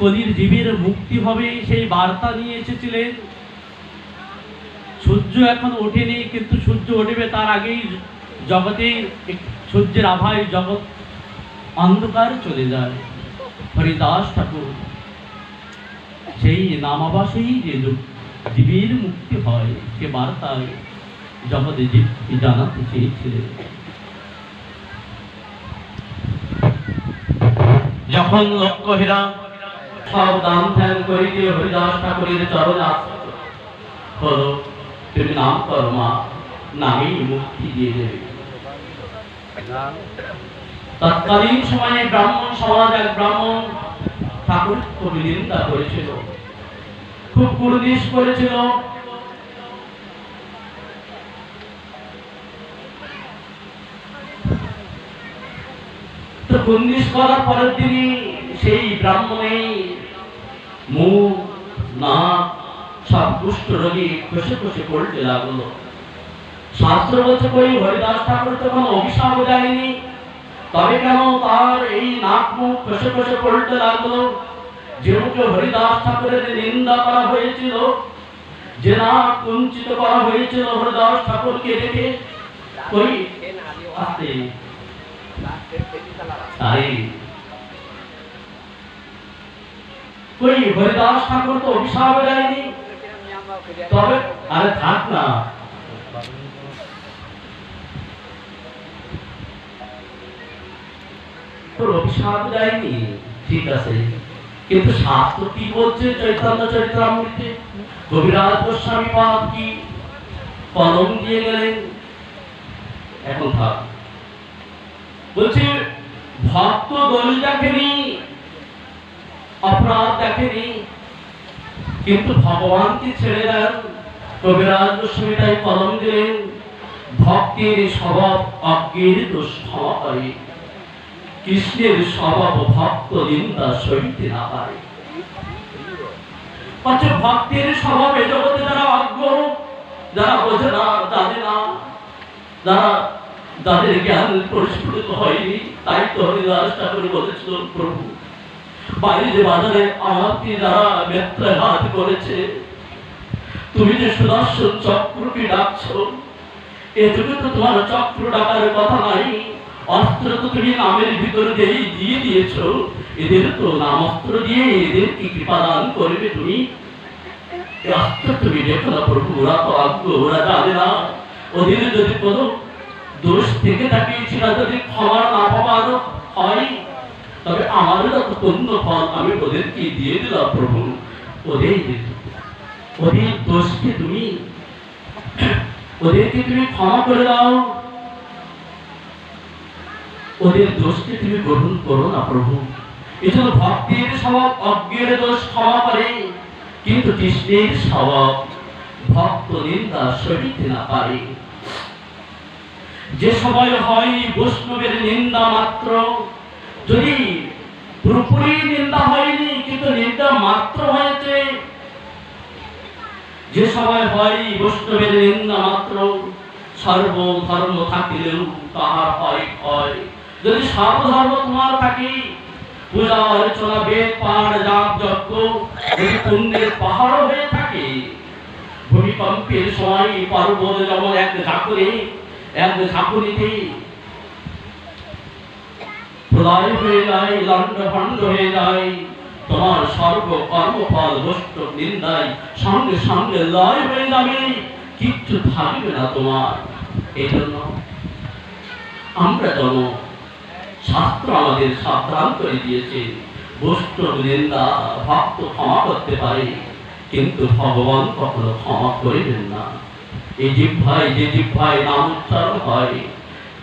কলির জীবের মুক্তি হবে সেই বার্তা নিয়ে এসেছিলেন। সূর্য এখন ওঠেনি, কিন্তু সূর্য উঠবে তার আগেই জগতের সূর্যের আভায় জগৎ অন্ধকার চলে যায়। হরিদাস ঠাকুর, সেই নামাবাসেই যে জীবের মুক্তি হয়, সে বার্তায় জগতে জীবকে জানাতে চেয়েছিলেন। যখন লক্ষ্যহীরা সব দান ধ্যান করিতে হরিদাস ঠাকুরের চরণ আশ্রিত হলো। তুমি নাম কর্মা নামেই মুক্তি দিয়ে দেবে। তৎকালীন সময়ে ব্রাহ্মণ সমাজ এক ব্রাহ্মণ ঠাকুর কবি নিন্দা করেছিল। খুব কুর্দিশ করেছিল। তো কুর্দিশ করার পরের দিনই সেই ব্রাহ্মণেই মুখ, নাক, সব কুষ্ঠ রোগী খসে খসে পড়তে লাগল। শাস্ত্র বলছে কই হরিদাস ঠাকুর তো কোনো অভিশাপ দেয়নি। তবে কেন তার এই নাক মুখ খসে খসে পড়তে লাগল? যেহেতু হরিদাস ঠাকুরের নিন্দা করা হয়েছিল, যে নাক কুঞ্চিত করা হয়েছিল, হরিদাস ঠাকুরকে দেখে কই? আস্তে। তাই কই হরিদাস ঠাকুর তো অভিশাপ দেয়নি। তবে, আরে থাক না। তোর অভিশাপ দেয়নি? ঠিক আছে। কিন্তু শাস্ত্র কি বলছে চৈতন্য চরিত্রামৃতে কবিরাজ গোস্বামী পাদ কি? কলম দিয়ে গেলেন। এখন থাক। বলছে, ভক্ত দোষ দেখেনি অপরাধ দেখেনি। কিন্তু ভগবানকে ছেড়ে দেন। কবিরাজ গোস্বামী কলম দিলেন, ভক্তির স্বভাব অজ্ঞের করে কৃষ্ণের স্বভাব ভক্ত নিন্দা সইতে না পারে। পাচ্ছে ভক্তের স্বভাব জগতে যারা অজ্ঞ, যারা বোঝে না, জানে না, যারা যাদের জ্ঞান পরিস্ফুটিত হয়নি, তাই তো হরিদাস ঠাকুর বলেছিল প্রভু বাইরে বাজারে আমাকে যারা মেত্রাঘাত করেছে, তুমি যে সুদর্শন চক্রকে ডাকছো এ যুগে তো তোমার চক্র ডাকার কথা নাই, অস্ত্র তো তুমি নামের ভিতরে দিয়েই দিয়ে দিয়েছ, এদের তো নাম অস্ত্র দিয়ে এদের কি কৃপা দান করবে তুমি? অস্ত্র তুমি দেখো না প্রভু, ওরা তো অজ্ঞ, ওরা জানে না। ওদের যদি কোনো দোষ থেকে থাকে সেটা যদি ক্ষমা না পাওয়ার হয় তবে আমারও যত পূর্ণ ফল, আমি ওদেরকে দিয়ে দিলাম প্রভু ওদের ওদের দোষকে তুমি, ওদেরকে তুমি ক্ষমা করে দাও। ওদের দোষকে তুমি গ্রহণ করো না প্রভু। এজন্য ভক্তির স্বভাব, অজ্ঞের দোষ ক্ষমা করে। কিন্তু কৃষ্ণের স্বভাব, ভক্ত নিন্দা সহিতে না পারে। যে সময় হয় বৈষ্ণবের নিন্দা মাত্র যদি পুরোপুরি নিন্দা হয়নি, কিন্তু নিন্দা মাত্র হয়েছে। যে সময় হয় বৈষ্ণবের নিন্দা মাত্র, সর্বধর্ম থাকিলেও তাহার হয় হয় যদি সর্বধর্ম তোমার থাকে, পূজা, অর্চনা, বেদ, পাঠ, জাপ, যজ্ঞ, যদি পুণ্যের পাহাড় হয়ে থাকে, ভূমিকম্পের সময় পর্বত যেমন এক ঝাঁকুরে এক ঝাঁকুরিতে প্রলয় হয়ে যায় লণ্ড ভণ্ড হয়ে যায় তোমার সর্ব কর্মফল দুষ্ট নিন্দায়, সঙ্গে সঙ্গে লয় হয়ে যাবে কিচ্ছু থাকবে না তোমার। এই আমরা যেন শাস্ত্র আমাদের সাবধান করে দিয়েছে। বৈষ্ণব নিন্দা, ভক্ত ক্ষমা করতে পারে। কিন্তু ভগবান কখনো ক্ষমা করিবেন না। এই জিহ্বায় যে জিহ্বায় নাম উচ্চারণ হয়,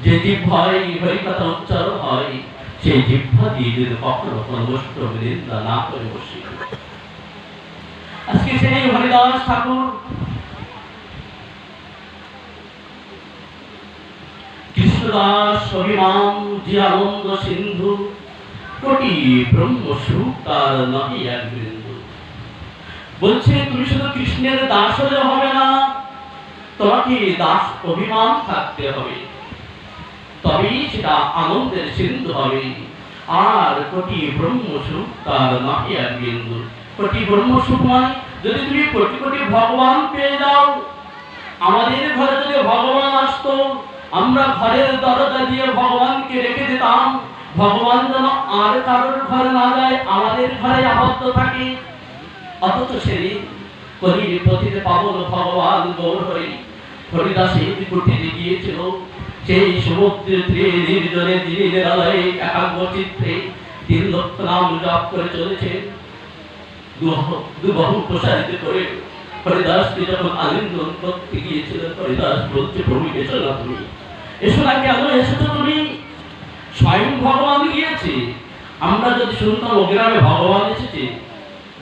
যে জিহ্বায় হরিকথা উচ্চারণ হয় সেই জিহ্বা দিয়ে যদি কখনো নিন্দা না করে বসে। আজকে সেই হরিদাস ঠাকুর কৃষ্ণদাস অভিমান যে আনন্দ সিন্ধু, কোটি ব্রহ্ম তার নাহি এক বলছে, তুমি শুধু কৃষ্ণের দাস হলে হবে না, তোমাকে দাস অভিমান থাকতে হবে। তবেই সেটা আনন্দের সিন্ধু হবে। আর কোটি ব্রহ্মসুখ তার নাহি এক বিন্দু। কোটি ব্রহ্মসুখ মানে যদি তুমি কোটি কোটি ভগবান পেয়ে যাও, আমাদের ঘরে যদি ভগবান আসতো, আমরা ঘরের দরজা দিয়ে ভগবানকে রেখে দিতাম। ভগবান যেন আর কারোর ঘরে না যায়, আমাদের ঘরে আবদ্ধ থাকে। অথচ সেই কলির পথিতে পাবন ভগবান গৌর হরি হরিদাসের কুটিরে গিয়েছিল। সেই চিত্রে তিন লক্ষ নাম করে চলেছে। দুবাহু প্রসারিত করে হরিদাসকে যখন আলিঙ্গন করতে হরিদাস বলছে, প্রভু না তুমি। এসো না কেন? এসেছ তুমি। স্বয়ং ভগবান গিয়েছে। আমরা যদি শুনতাম গ্রামে ভগবান এসেছে,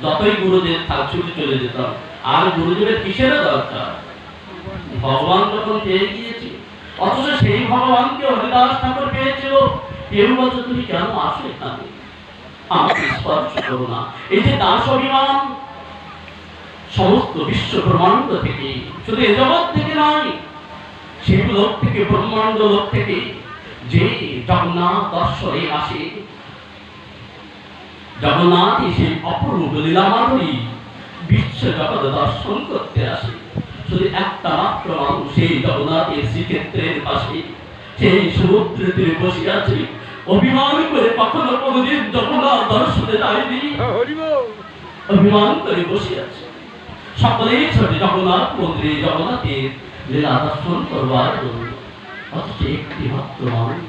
যতই গুরুদেব থাক ছুটে চলে যেতাম। আর গুরুদেবের কিসের দরকার? ভগবান যখন পেয়ে গিয়েছে অথচ সেই ভগবানকে হরিদাস ঠাকুর পেয়েছিল? কেউ বলছে তুমি কেন আসো এখানে? আমাকে স্পর্শ করো না। এই যে দাস অভিমান, সমস্ত বিশ্ব ব্রহ্মাণ্ড থেকে, শুধু এ জগৎ থেকে নয় লোক থেকে, ব্রহ্মাণ্ড লোক থেকে যে জগন্নাথ দর্শনে আসে জগন্নাথ অপূর্ব লীলা মাধুরী বিশ্ব জগৎ দর্শন করতে আসে। শুধু একটা মাত্র মানুষ সেই জগন্নাথের শ্রীক্ষেত্রের পাশে সেই সমুদ্রের তীরে বসে আছে অভিমান করে কখনো কোনোদিন জগন্নাথ দর্শনে যায়নি? অভিমান করে বসে আছে সকলেই ছোটে জগন্নাথ মন্দিরে জগন্নাথের লীলা দর্শন করবার জন্য। অথচ একটি মাত্র মানুষ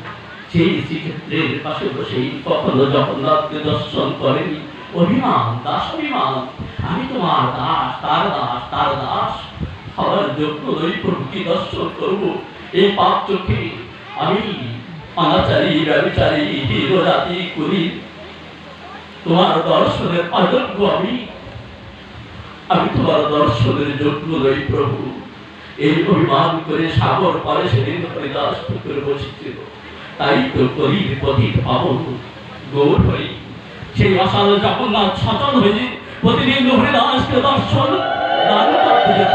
সেই শ্রীক্ষেত্রের পাশে বসেই কখনো জগন্নাথকে দর্শন করেনি। অভিমান দাস অভিমান আমি তোমার দাস তার দাস তার দাস। হওয়ার যোগ্য নই প্রভুকে দর্শন করব। এই পাপ চোখে আমি অনাচারী ব্যবচারী হিরো রাতি করি। তোমার দর্শনের অযোগ্য আমি। আমি তোমার দর্শনের যোগ্য নই প্রভু। এই অভিমান করে সাগর পারে সেদিন হরিদাস পুকুরে বসেছিল। তাই তো করির পথিক পাবন গৌর হরি সেই অসাল জগন্নাথ সচল হয়ে প্রতিদিন হরিদাসকে দর্শন, দান করতে যেত।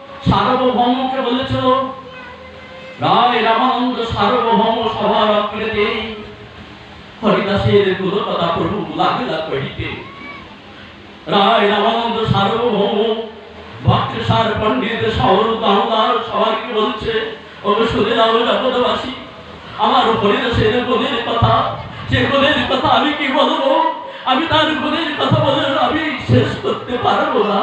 সার্বভৌমকে বলেছিল রায় রামানন্দ সার্বভৌম সভার অগ্রেতে হরিদাসের গুরু প্রভু লাগিলা কহিতে, রায় রামানন্দ সার্বভৌম ভক্তেশ্বর পণ্ডিত শহর দামদার সবাইকে বলছে ওকে শুনে যাও জগৎবাসী, আমার হরিদাসের গুণের কথা, সে গুণের কথা আমি কি বলব? আমি তার গুণের কথা বলে আমি শেষ করতে পারব না।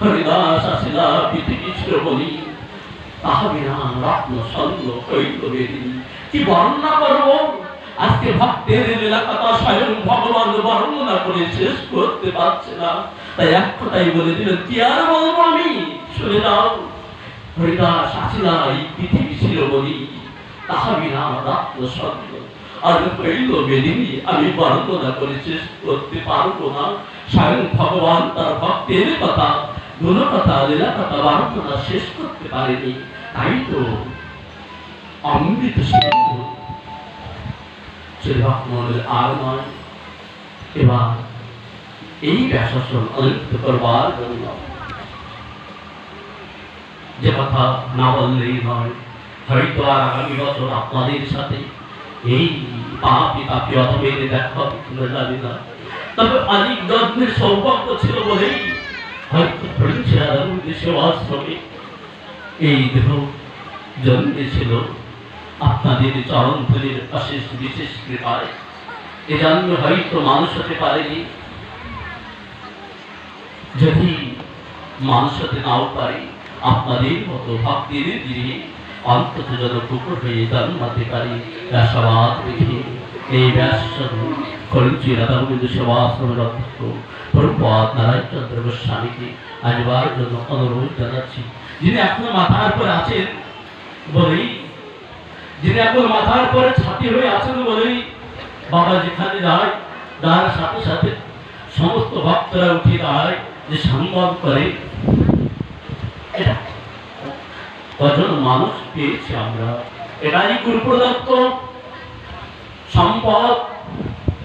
হরিদাস আসিলা পৃথিবী শ্রবণী তাহাবে না রত্ন স্বর্ণ হইল কি বর্ণনা করব আজকে ভক্তের লীলা কথা স্বয়ং ভগবান বর্ণনা করে শেষ করতে পারছে না তাই এক কথাই বলে দিল কি আর বলব আমি শুনে যাও হরিদাস আসিলা এই পৃথিবী শিরোমণি তাহা বিনা রত্ন স্বর্ণ আর হইল বেদিনী আমি বর্ণনা করে শেষ করতে পারব না স্বয়ং ভগবান তার ভক্তের কথা গুণ কথা লীলা কথা বর্ণনা শেষ করতে পারেনি, তাই তো অমৃত সিন্ধু শ্রীভক্তমণ্ডলের আর নয় এবার এই ব্যাসাসন অলিপ্ত করবার জন্য যে কথা না বললেই নয়, হয়তো আর আগামী বছর আপনাদের সাথে এই পাপি পাপি অথবের দেখা হবে তবে অনেক যত্নের সৌভাগ্য ছিল বলেই এই দেহ জন্মেছিল আপনাদের চরণ অশেষ বিশেষ কৃপায়। এ জন্ম হয়তো মানুষ হতে পারেনি। যদি মানুষ হতে নাও পারি, আপনাদের মতো ভক্তির গিরি অন্তত যেন কুকুর হয়ে জন্মাতে পারি। ব্যাসবাদ রেখে। এই আসবার জন্য অনুরোধ জানাচ্ছি। যিনি মাথার পরে আছেন বলেই, যিনি এখন মাথার পরে ছাতি হয়ে আছেন বলেই বাবা যেখানে তার সাথে সাথে সমস্ত ভক্তরা উঠে দাঁড়ায়, যে সংবাদ করে। কজন মানুষ পেয়েছি আমরা। এটাই গুরু প্রদত্ত সম্পদ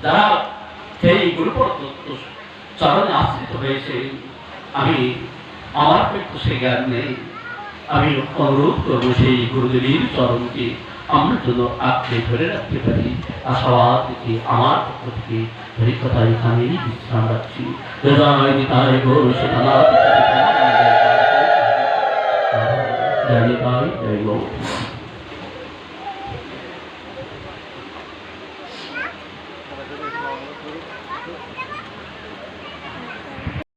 যারা সেই গুরু প্রদত্ত চরণে আশ্রিত হয়েছে। আমি আমার কিন্তু সে জ্ঞান নেই। আমি অনুরোধ করব সেই গুরুদেবীর চরণকে, আমরা যেন আঁকড়ে ধরে রাখতে পারি। আশাবাদ আমার পক্ষ থেকে হরিকথা এখানেই বিশ্রাম রাখছি। হৃদয় গৌর সীতানাথ জয় নিতাই জয় গৌর